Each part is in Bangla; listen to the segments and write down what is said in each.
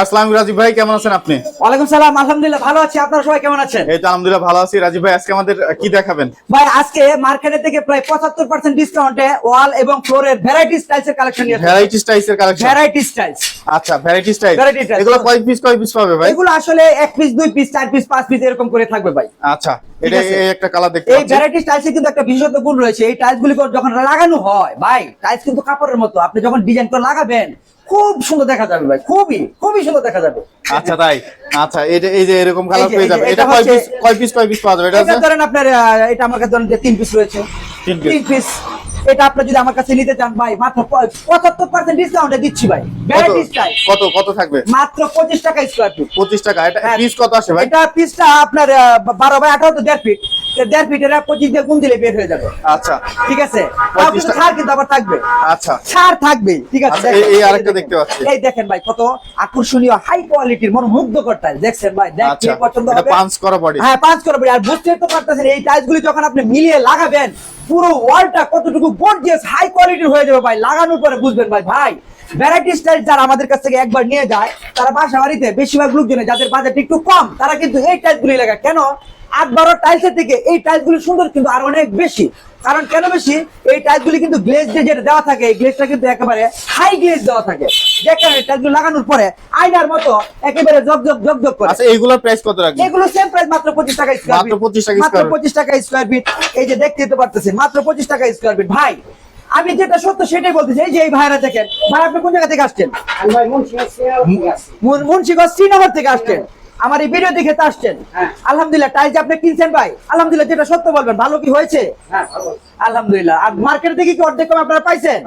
আসসালাম রাজীব ভাই কেমন আছেন আপনি? ওয়ালাইকুম সালাম আলহামদুলিল্লাহ ভালো আছি। আপনারা সবাই কেমন আছেন? এই তো আলহামদুলিল্লাহ ভালো আছি। রাজীব ভাই আজকে আমাদের কি দেখাবেন? ভাই আজকে মার্কেটে থেকে প্রায় পঁচাত্তর পার্সেন্ট ডিসকাউন্টে ওয়াল এবং ফ্লোরের ভ্যারাইটি স্টাইলসের কালেকশন নিয়ে ভ্যারাইটি স্টাইলসের কালেকশন ভ্যারাইটি স্টাইলস আচ্ছা ভ্যারাইটি স্টাইল। এগুলো কয় পিস কয় পিস পাবে ভাই? এগুলো আসলে এক পিস দুই পিস চার পিস পাঁচ পিস এরকম করে থাকবে ভাই। আচ্ছা এটা এই একটা কালার দেখতে এই ভ্যারাইটি স্টাইলসে কিন্তু একটা বিশেষত্ব গুণ রয়েছে। এই টাইলস গুলি যখন লাগানো হয় ভাই টাইলস কিন্তু কাপড়ের মতো। আপনি যখন ডিজাইন করে লাগাবেন খুব সুন্দর দেখা যাবে ভাই। খুবই খুবই সুন্দর দেখা যাবে। আচ্ছা তাই? আচ্ছা এটা এই যে এরকম কালার পেয়ে যাবে। এটা কয় পিস কয় পিস কয় পিস পাওয়া যাবে? এটা ধরেন আপনার এটা আমার কাছে ধরেন যে তিন পিস রয়েছে। তিন পিস এটা আপনি যদি আমার কাছে নিতে চান ভাই মাত্র পঁচাত্তর পার্সেন্ট ডিসকাউন্টে দিচ্ছি ভাই। কত? কত কত থাকবে? মাত্র পঁচিশ টাকা স্কোয়ার ফিট পঁচিশ টাকা। এটা হ্যাঁ। পিস কত আসে ভাই? এটা পিসটা আপনার আহ, বারো বাই আঠারো তো দেড় ফিট দেড় ফিট এটা পঁচিশ দিয়ে গুণ দিলে বের হয়ে যাবে। আচ্ছা। ঠিক আছে? 25 ছাড় কিন্তু আবার থাকবে। আচ্ছা। ছাড় থাকবে ঠিক আছে? আচ্ছা, এই- আরেকটা দেখতে পাচ্ছি। এই দেখেন ভাই কত আকর্ষণীয় হাই কোয়ালিটির মন মুগ্ধকর টাইল দেখছেন ভাই? আচ্ছা। দেখতে পছন্দ হবে? পাঁচ করা বডি হ্যাঁ পাঁচ করবে আর বুঝতে তো পারতেছেন এই টাইলস গুলি যখন আপনি মিলিয়ে লাগাবেন পুরো ওয়ালটা কতটুকু গর্জিয়াস হাই কোয়ালিটির হয়ে যাবে ভাই, লাগানোর পরে বুঝবেন ভাই ভাই। ভ্যারাইটি স্টাইল যারা আমাদের কাছ থেকে একবার নিয়ে যায়, তারা বাসা বাড়িতে বেশিরভাগ লোকজনে, যাদের বাজেট একটু কম, তারা কিন্তু এই টাইলস গুলি লাগায়। কেন? আট বারো টাইলসের থেকে এই টাইলস গুলি সুন্দর কিন্তু আর অনেক বেশি। কারণ কেন বেশি? এই টাইলস গুলি কিন্তু গ্লেজ দিয়ে যেটা দেওয়া থাকে, এই গ্লেজটা কিন্তু একেবারে হাই গ্লেজ দেওয়া থাকে। লাগানোর পরে আয়নার মতো একেবারে করে। আচ্ছা এইগুলোর প্রাইস কত রাখবেন? এগুলো সেম প্রাইস মাত্র পঁচিশ টাকা স্কোয়ার মাত্র 25 টাকা মাত্র স্কোয়ার ফিট এই যে দেখতে তো পারতেছেন মাত্র পঁচিশ টাকা স্কোয়ার ফিট ভাই আমি যেটা সত্য সেটাই বলতেছি। এই যে এই ভাইরা দেখেন ভাই আপনি কোন জায়গা থেকে আসছেন? মুন- মুন্সিগঞ্জ শ্রীনগর থেকে আসছেন। আমার এই ভিডিও দেখে আসছেন। আলহামদুলিল্লাহ টাইলস আপনি কিনছেন ভাই। আলহামদুলিল্লাহ যেটা সত্য বলবেন ভালো কি হয়েছে? আলহামদুলিল্লাহ। আর মার্কেট থেকে কি অর্ধেক কম আপনারা পাইছেন?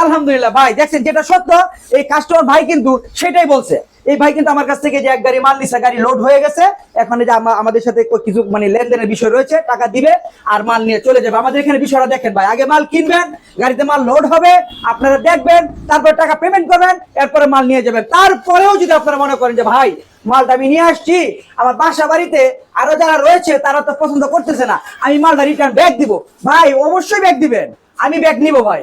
আলহামদুলিল্লাহ ভাই দেখছেন যেটা সত্য এই কাস্টমার ভাই কিন্তু সেটাই বলছে। এই ভাই কিন্তু আমার কাছ থেকে যে এক গাড়ি মাল নিছে, গাড়ি লোড হয়ে গেছে। এখন যে আমাদের সাথে কিছু মানে লেনদেনের বিষয় রয়েছে, টাকা দিবে আর মাল নিয়ে চলে যাবে। আমাদের এখানে বিষয়টা দেখেন ভাই, আগে মাল কিনবেন, গাড়িতে মাল লোড হবে, আপনারা দেখবেন, তারপর টাকা পেমেন্ট করবেন, এরপরে মাল নিয়ে যাবেন। তারপরেও যদি আপনারা মনে করেন যে, ভাই, মালটা আমি নিয়ে আসছি, আমার বাসা বাড়িতে আরও যারা রয়েছে, তারা তো পছন্দ করতেছে না, আমি মালটা রিটার্ন ব্যাগ দিব। ভাই, অবশ্যই ব্যাগ দিবেন। আমি ব্যাগ নিব ভাই।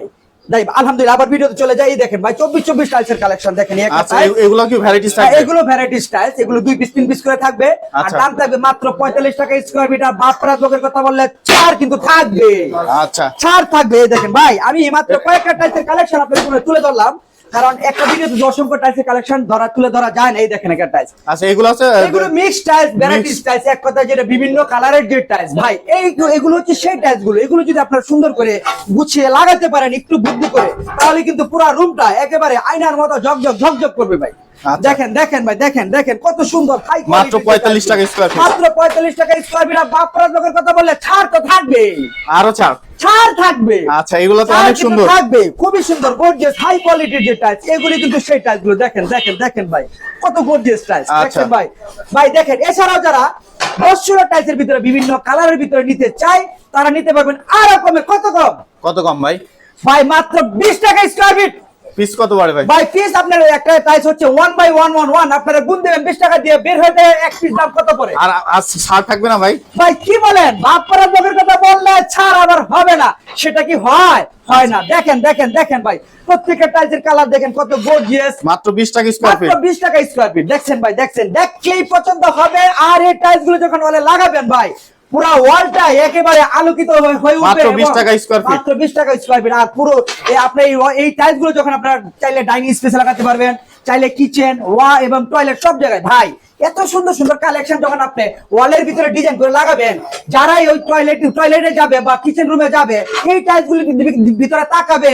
তাই আলহামদুলিল্লাহ আবার ভিডিওতে চলে যাই। দেখেন ভাই চব্বিশ চব্বিশ টাইলসের কালেকশন দেখেন আচ্ছা এগুলো কি ভ্যারাইটি হ্যাঁ, এগুলো ভ্যারাইটি স্টাইলস এগুলো দুই পিস তিন পিস করে থাকবে। আর আচ্ছা। দাম থাকবে মাত্র পঁয়তাল্লিশ টাকা স্কোয়ার মিটার বাপরা লোকের কথা বললে ছাড় কিন্তু থাকবে। আচ্ছা। চার থাকবে দেখেন ভাই আমি মাত্র কয়েকটা টাইলসের কালেকশন আপনাদের তুলে ধরলাম। কারণ একটা ভিডিওতে অসংখ্য টাইলসের কালেকশন ধরা তুলে ধরা যায় না এই দেখেন একটা টাইলস আচ্ছা এগুলো আছে এগুলো মিক্স টাইলস ভ্যারাইটিস টাইলস এক কথা যেটা বিভিন্ন কালারের যে টাইলস ভাই এই এগুলো হচ্ছে সেই টাইলসগুলো এগুলো যদি আপনারা সুন্দর করে গুছিয়ে লাগাতে পারেন একটু বুদ্ধি করে তাহলে কিন্তু পুরো রুমটা একেবারে আয়নার মতো ঝকঝক ঝকঝক করবে ভাই। দেখেন দেখেন ভাই দেখেন দেখেন কত সুন্দর মাত্র 45 টাকা square feet। মাত্র পঁয়তাল্লিশ টাকা স্কোয়ার ফিট আর বাপরা লোকের কথা বললে ছাড় তো থাকবে। আরও ছাড়। ছাড় থাকবে। আচ্ছা এগুলো তো অনেক সুন্দর। থাকবে। খুবই সুন্দর গর্জিয়াস হাই কোয়ালিটির যে টাইলস এগুলি কিন্তু সেই টাইলসগুলো। দেখেন দেখেন দেখেন ভাই কত গর্জিয়াস টাইলস আচ্ছা। দেখেন ভাই ভাই দেখেন এছাড়াও যারা টাইলসের ভিতরে বিভিন্ন কালারের ভিতরে নিতে চায় তারা নিতে পারবেন আরও কমে। কত কম? কত কম ভাই? ভাই মাত্র বিশ টাকা স্কোয়ার ফিট পিস কত বাড়ে ভাই? ভাই পিস আপনার একটা টাইলস হচ্ছে one by one one one আপনারা গুণ দেবেন বিশ টাকা দিয়ে বের হয়ে যায় এক পিস দাম কত পড়ে? আর আজ ছাড় থাকবে না ভাই? ভাই কি বলেন? বাপরা লোকের কথা বললে ছাড় আবার হবে না। সেটা কি হয়? হয় না। দেখেন দেখেন দেখেন ভাই প্রত্যেকটা টাইলসের কালার দেখেন কত গর্জিয়াস মাত্র বিশ টাকা স্কোয়ার মাত্র ফিট বিশ টাকা স্কোয়ার ফিট দেখছেন ভাই দেখছেন। দেখলেই পছন্দ হবে। আর এই টাইলসগুলো যখন ওয়ালে লাগাবেন ভাই পুরো ওয়ালটা একেবারে আলোকিত হয়ে উঠবে মাত্র 20 এবং টাকা feet। মাত্র বিশ টাকা স্কোয়ার ফিট আর পুরো আপনি এই যখন আপনার চাইলে ডাইনিং স্পেসে লাগাতে পারবেন চাইলে কিচেন ওয়া এবং টয়লেট সব জায়গায়। ভাই এত সুন্দর সুন্দর কালেকশন যখন আপনি ওয়ালের ভিতরে ডিজাইন করে লাগাবেন যারাই ওই টয়লেট টয়লেটে যাবে বা কিচেন রুমে যাবে এই টাইলস গুলি ভিতরে তাকাবে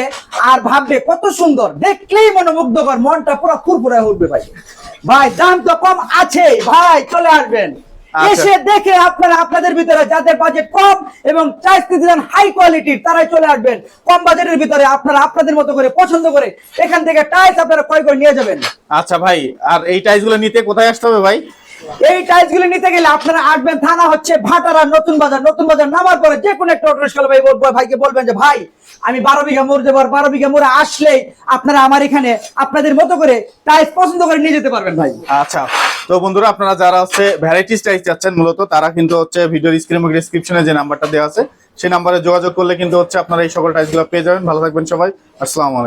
আর ভাববে কত সুন্দর! দেখলেই মনোমুগ্ধকর মনটা পুরো ফুরফুরে উঠবে ভাই। ভাই দাম তো কম আছে ভাই চলে আসবেন। এসে দেখে আপনারা আপনাদের ভিতরে যাদের বাজেট কম এবং চাইজ দিলেন হাই কোয়ালিটির তারাই চলে আসবেন। কম বাজেটের ভিতরে আপনারা আপনাদের মতো করে পছন্দ করে এখান থেকে টাইলস আপনারা ক্রয় করে নিয়ে যাবেন। আচ্ছা ভাই আর এই টাইসগুলো নিতে কোথায় আসতে হবে ভাই? এই টাইলসগুলো নিতে গেলে আপনারা আসবেন, থানা হচ্ছে ভাটারা, নতুন বাজার নতুন বাজার নামার পরে যে কোনো একটা অটো রিক্সা ভাই ভাইকে বলবেন যে, ভাই, আমি বারো বিঘা মোড় দেবো বারো বিঘা মোড়ে আসলেই আপনারা আমার এখানে আপনাদের মতো করে টাইলস পছন্দ করে নিয়ে যেতে পারবেন ভাই। আচ্ছা তো বন্ধুরা আপনারা যারা হচ্ছে ভ্যারাইটিস স্টাইল চাচ্ছেন মূলত, তারা কিন্তু হচ্ছে ভিডিওর স্ক্রিন ডিসক্রিপশনে যে নাম্বারটা দেওয়া আছে, সেই নাম্বারে যোগাযোগ করলে কিন্তু হচ্ছে আপনারা এই সকল টাইলসগুলো পেয়ে যাবেন। ভালো থাকবেন সবাই, আসসালামু আলাইকুম।